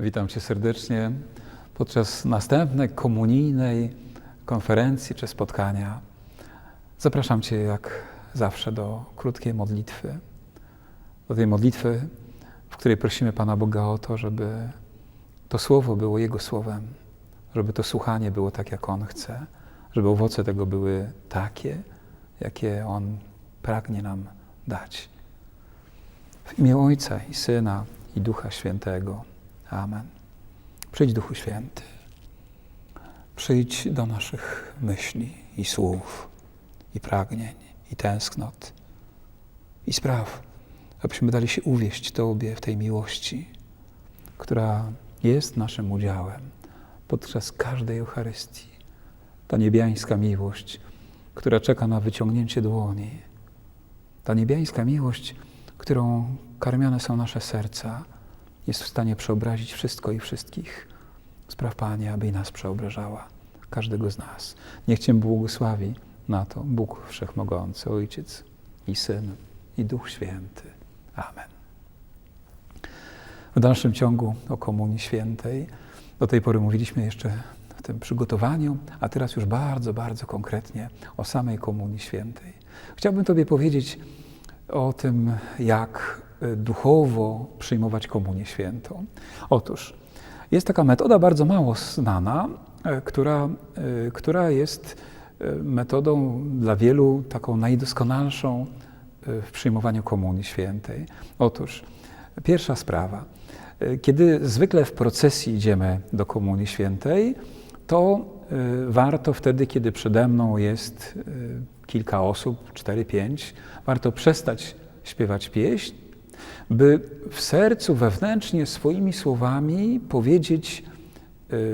Witam Cię serdecznie podczas następnej komunijnej konferencji czy spotkania. Zapraszam Cię jak zawsze do krótkiej modlitwy. Do tej modlitwy, w której prosimy Pana Boga o to, żeby to słowo było Jego słowem, żeby to słuchanie było tak, jak On chce, żeby owoce tego były takie, jakie On pragnie nam dać. W imię Ojca i Syna i Ducha Świętego. Amen. Przyjdź Duchu Święty. Przyjdź do naszych myśli i słów, i pragnień, i tęsknot. I spraw, abyśmy dali się uwieść Tobie w tej miłości, która jest naszym udziałem podczas każdej Eucharystii. Ta niebiańska miłość, która czeka na wyciągnięcie dłoni. Ta niebiańska miłość, którą karmione są nasze serca, jest w stanie przeobrazić wszystko i wszystkich. Spraw Panie, aby i nas przeobrażała, każdego z nas. Niech Cię błogosławi na to Bóg Wszechmogący, Ojciec i Syn i Duch Święty. Amen. W dalszym ciągu o Komunii Świętej. Do tej pory mówiliśmy jeszcze w tym przygotowaniu, a teraz już bardzo, bardzo konkretnie o samej Komunii Świętej. Chciałbym Tobie powiedzieć o tym, jak duchowo przyjmować Komunię Świętą. Otóż jest taka metoda bardzo mało znana, która, która jest metodą dla wielu taką najdoskonalszą w przyjmowaniu Komunii Świętej. Otóż pierwsza sprawa. Kiedy zwykle w procesji idziemy do Komunii Świętej, to warto wtedy, kiedy przede mną jest kilka osób, cztery, pięć, warto przestać śpiewać pieśń, by w sercu wewnętrznie swoimi słowami powiedzieć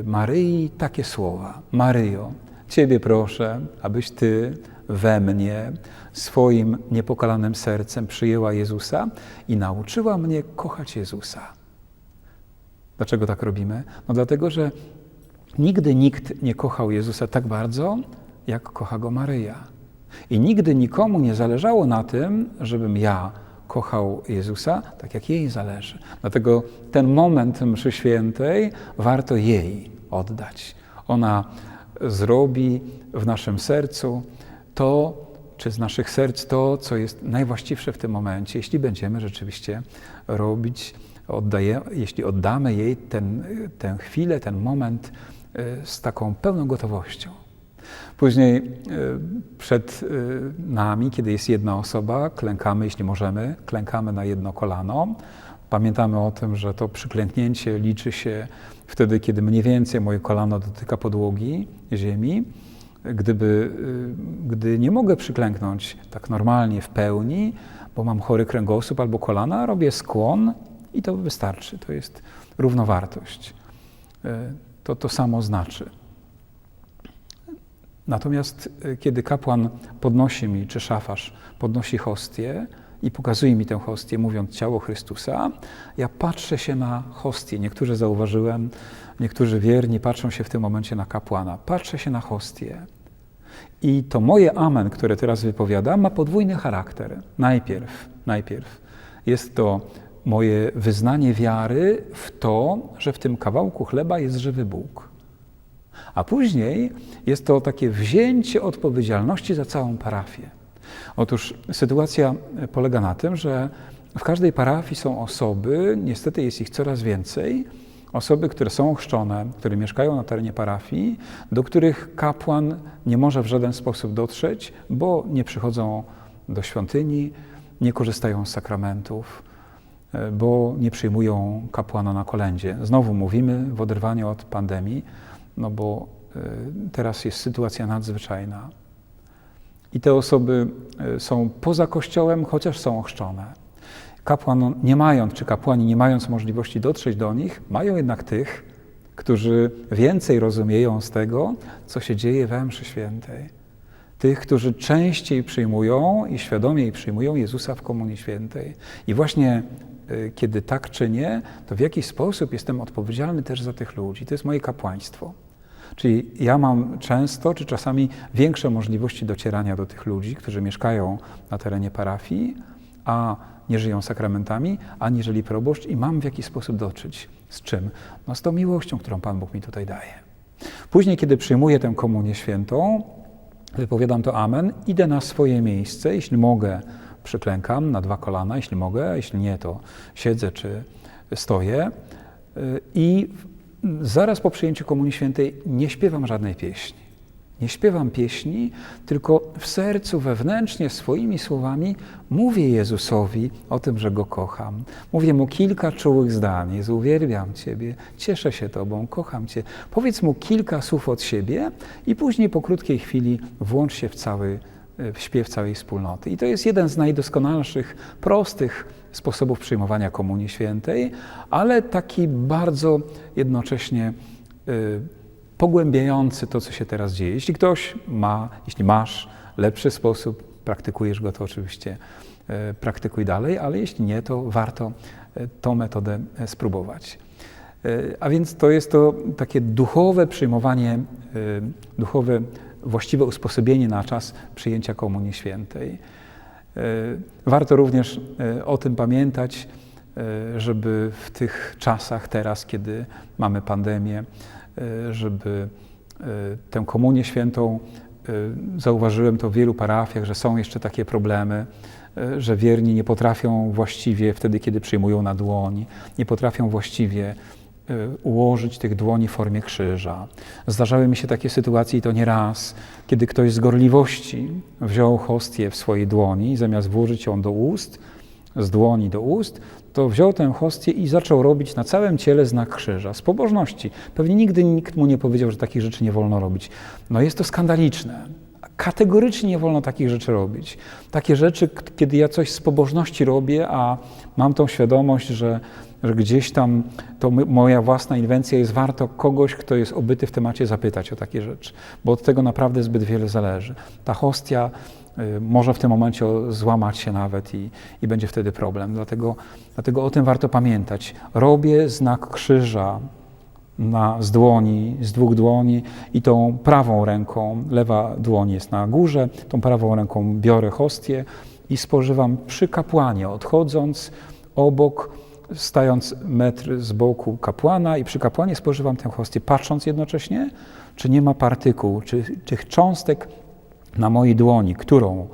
Maryi takie słowa. Maryjo, Ciebie proszę, abyś Ty we mnie swoim niepokalanym sercem przyjęła Jezusa i nauczyła mnie kochać Jezusa. Dlaczego tak robimy? No dlatego, że nigdy nikt nie kochał Jezusa tak bardzo, jak kocha go Maryja. I nigdy nikomu nie zależało na tym, żebym ja kochał Jezusa tak, jak jej zależy. Dlatego ten moment mszy świętej warto jej oddać. Ona zrobi w naszym sercu to, czy z naszych serc to, co jest najwłaściwsze w tym momencie, jeśli będziemy rzeczywiście robić, oddaje, jeśli oddamy jej ten, tę chwilę, ten moment z taką pełną gotowością. Później przed nami, kiedy jest jedna osoba, klękamy, jeśli możemy, klękamy na jedno kolano. Pamiętamy o tym, że to przyklęknięcie liczy się wtedy, kiedy mniej więcej moje kolano dotyka podłogi, ziemi. Gdyby, gdy nie mogę przyklęknąć tak normalnie w pełni, bo mam chory kręgosłup albo kolana, robię skłon i to wystarczy. To jest równowartość. To to samo znaczy. Natomiast kiedy kapłan podnosi mi, czy szafarz podnosi hostię i pokazuje mi tę hostię, mówiąc ciało Chrystusa, ja patrzę się na hostię. Niektórzy zauważyłem, niektórzy wierni patrzą się w tym momencie na kapłana. Patrzę się na hostię. I to moje amen, które teraz wypowiadam, ma podwójny charakter. Najpierw, najpierw jest to moje wyznanie wiary w to, że w tym kawałku chleba jest żywy Bóg. A później jest to takie wzięcie odpowiedzialności za całą parafię. Otóż sytuacja polega na tym, że w każdej parafii są osoby, niestety jest ich coraz więcej, osoby, które są ochrzczone, które mieszkają na terenie parafii, do których kapłan nie może w żaden sposób dotrzeć, bo nie przychodzą do świątyni, nie korzystają z sakramentów, bo nie przyjmują kapłana na kolędzie. Znowu mówimy w oderwaniu od pandemii, no bo teraz jest sytuacja nadzwyczajna. I te osoby są poza kościołem, chociaż są ochrzczone. Kapłan nie mając, czy kapłani nie mając możliwości dotrzeć do nich, mają jednak tych, którzy więcej rozumieją z tego, co się dzieje we mszy świętej. Tych, którzy częściej przyjmują i świadomiej przyjmują Jezusa w Komunii Świętej. I właśnie kiedy tak czynię, to w jakiś sposób jestem odpowiedzialny też za tych ludzi. To jest moje kapłaństwo. Czyli ja mam często, czy czasami większe możliwości docierania do tych ludzi, którzy mieszkają na terenie parafii, a nie żyją sakramentami, aniżeli proboszcz i mam w jakiś sposób dotrzeć. Z czym? No z tą miłością, którą Pan Bóg mi tutaj daje. Później, kiedy przyjmuję tę komunię świętą, wypowiadam to amen, idę na swoje miejsce, jeśli mogę, przyklękam na dwa kolana, jeśli mogę, a jeśli nie, to siedzę czy stoję y, i zaraz po przyjęciu komunii świętej nie śpiewam żadnej pieśni. Nie śpiewam pieśni, tylko w sercu wewnętrznie swoimi słowami mówię Jezusowi o tym, że Go kocham. Mówię Mu kilka czułych zdań. Jezu, uwielbiam Ciebie, cieszę się Tobą, kocham Cię. Powiedz Mu kilka słów od siebie i później po krótkiej chwili włącz się w cały śpiew całej wspólnoty. I to jest jeden z najdoskonalszych, prostych sposobów przyjmowania Komunii Świętej, ale taki bardzo jednocześnie y, pogłębiający to, co się teraz dzieje. Jeśli ktoś ma, jeśli masz lepszy sposób, praktykujesz go, to oczywiście y, praktykuj dalej, ale jeśli nie, to warto y, tą metodę y, spróbować. Y, A więc to jest to takie duchowe przyjmowanie, y, duchowe właściwe usposobienie na czas przyjęcia Komunii Świętej. E, Warto również e, o tym pamiętać, e, żeby w tych czasach teraz, kiedy mamy pandemię, żeby tę Komunię Świętą, zauważyłem to w wielu parafiach, że są jeszcze takie problemy, że wierni nie potrafią właściwie wtedy, kiedy przyjmują na dłoń, nie potrafią właściwie ułożyć tych dłoni w formie krzyża. Zdarzały mi się takie sytuacje i to nie raz, kiedy ktoś z gorliwości wziął hostię w swojej dłoni i zamiast włożyć ją do ust, z dłoni do ust, to wziął tę hostię i zaczął robić na całym ciele znak krzyża z pobożności. Pewnie nigdy nikt mu nie powiedział, że takich rzeczy nie wolno robić. No jest to skandaliczne. Kategorycznie nie wolno takich rzeczy robić. Takie rzeczy, kiedy ja coś z pobożności robię, a mam tą świadomość, że, że gdzieś tam to moja własna inwencja jest warto kogoś, kto jest obyty w temacie, zapytać o takie rzeczy, bo od tego naprawdę zbyt wiele zależy. Ta hostia y, może w tym momencie złamać się nawet i, i będzie wtedy problem. Dlatego, dlatego o tym warto pamiętać. Robię znak krzyża na, z dłoni, z dwóch dłoni i tą prawą ręką, lewa dłoń jest na górze, tą prawą ręką biorę hostię i spożywam przy kapłanie, odchodząc obok, stając metr z boku kapłana i przy kapłanie spożywam tę hostię, patrząc jednocześnie, czy nie ma partykuł, czy tych cząstek na mojej dłoni, którą,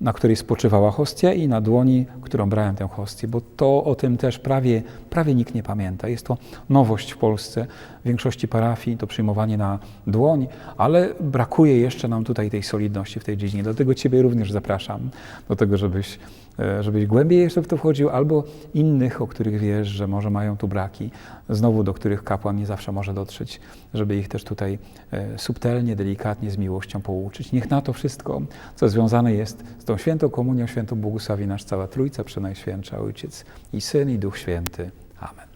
na której spoczywała hostia i na dłoni, którą brałem tę hostię, bo to o tym też prawie, prawie nikt nie pamięta. Jest to nowość w Polsce, w większości parafii to przyjmowanie na dłoń, ale brakuje jeszcze nam tutaj tej solidności w tej dziedzinie. Dlatego Ciebie również zapraszam do tego, żebyś, żebyś głębiej jeszcze w to wchodził, albo innych, o których wiesz, że może mają tu braki, znowu do których kapłan nie zawsze może dotrzeć, żeby ich też tutaj e, subtelnie, delikatnie, z miłością pouczyć. Niech na to wszystko, co związane jest z tą świętą komunią, świętą błogosławi nasz cała Trójca, Przenajświętsza Ojciec i Syn i Duch Święty. Amen.